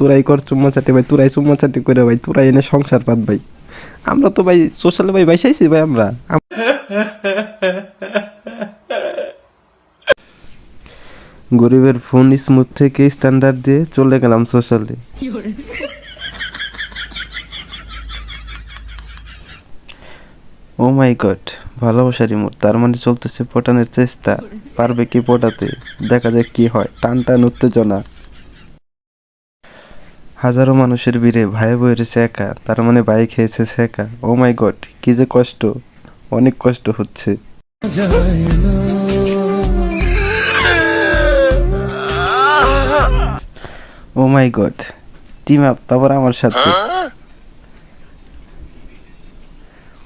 তোরাই কর চুম্মা চাটি ভাই, তোরাই চুম্মা চাটি করে ভাই, তোরাই এনে সংসার পাত ভাই। আমরা তো ভাই সোশ্যালে ভাই বাইসাইছি ভাই আমরা। গরিবের ফোন স্মুথ থেকে স্ট্যান্ডার্ড দিয়ে চলে গেলাম সোশ্যালে ও মাই গড ভালোবাসা রিমোট তার মানে চলতেছে পটানোর চেষ্টা। পারবে কি পটাতে? দেখা যাক কি হয়। টান টান উত্তেজনা। হাজারো মানুষের ভিড়ে ভাই বইরেছে একা তার মানে ভাই খেয়েছে সেকা ও মাই গড কি যে কষ্ট। অনেক কষ্ট হচ্ছে। Oh my god team up তারপর আমার সাথে।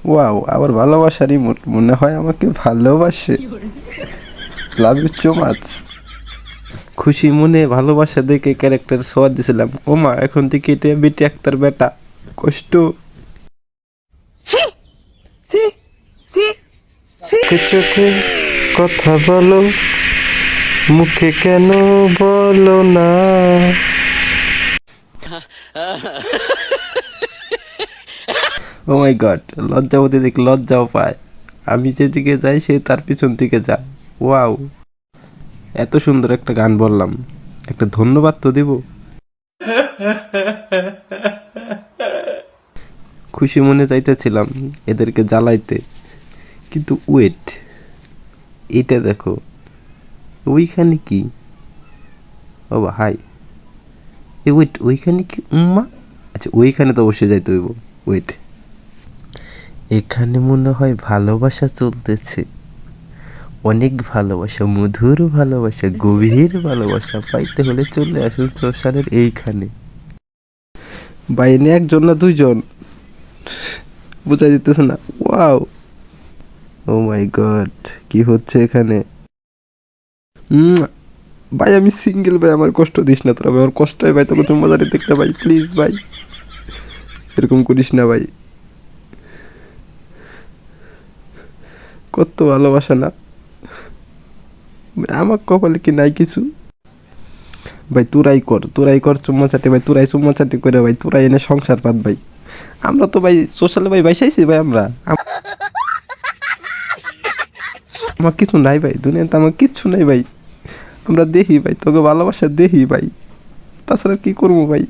ওয়াও আবার ভালোবাসারই মনে হয় আমাকে ভালোবাসে। লাভ ইউ সো মাচ খুশি মনে ভালোবাসা দেখে ক্যারেক্টার সোয়াদ দিছিলাম। ও মা এখন থেকে এটা বেটি একটার বেটা। কষ্ট। চোখে চোখে কথা বলো মুখে কেন বলো না? ও মাই গড লজ্জাবতী দেখ লজ্জাও পায়। আমি যেদিকে যাই সে তার পিছন দিকে যায়। ওয়াও এত সুন্দর একটা গান বললাম। একটা ধন্যবাদ তো দিব। খুশি মনে যাইতেছিলাম এদেরকে জ্বালাইতে। কিন্তু ওয়েট এটা দেখো, ওইখানে কি? ও হাই এ ওয়েট ওইখানে কি উম্মা? আচ্ছা ওইখানে তো অবশ্যই যাইতে হইব। ওয়েট এখানে মনে হয় ভালোবাসা চলতেছে। অনেক ভালোবাসা, মধুর ভালোবাসা, গভীর ভালোবাসা পাইতে হলে চলে আসুন সোশ্যালের এইখানে। বাইরে একজন না দুইজন? বোঝা যেতেছে না। ওয়াও! ও মাই গড কি হচ্ছে এখানে? ভাই, আমি সিঙ্গেল, ভাই, আমার কষ্ট দিস না তোরা, ভাই, আমার কষ্ট হয় ভাই, তোকে তুমি মজারে দেখতে ভাই প্লিজ ভাই। এরকম করিস না, ভাই। কত ভালোবাসা না? আমার কপালে কি নাই কিছু? ভাই, তোরাই কর তোরাই কর চুম্মা চাটি ভাই, তোরাই চুম্মা চাটি করে ভাই, তোরাই এনে সংসার পাত, ভাই। আমরা তো, ভাই সোশ্যালে ভাই বাইসাইছি ভাই, আমরা। আম- আমার কিছু নাই, ভাই, দুনিয়াতে আমার কিচ্ছু নাই, ভাই। আমরা দেখি ভাই, তোকে ভালোবাসা দেখি ভাই। তাছাড়া কি করব, ভাই?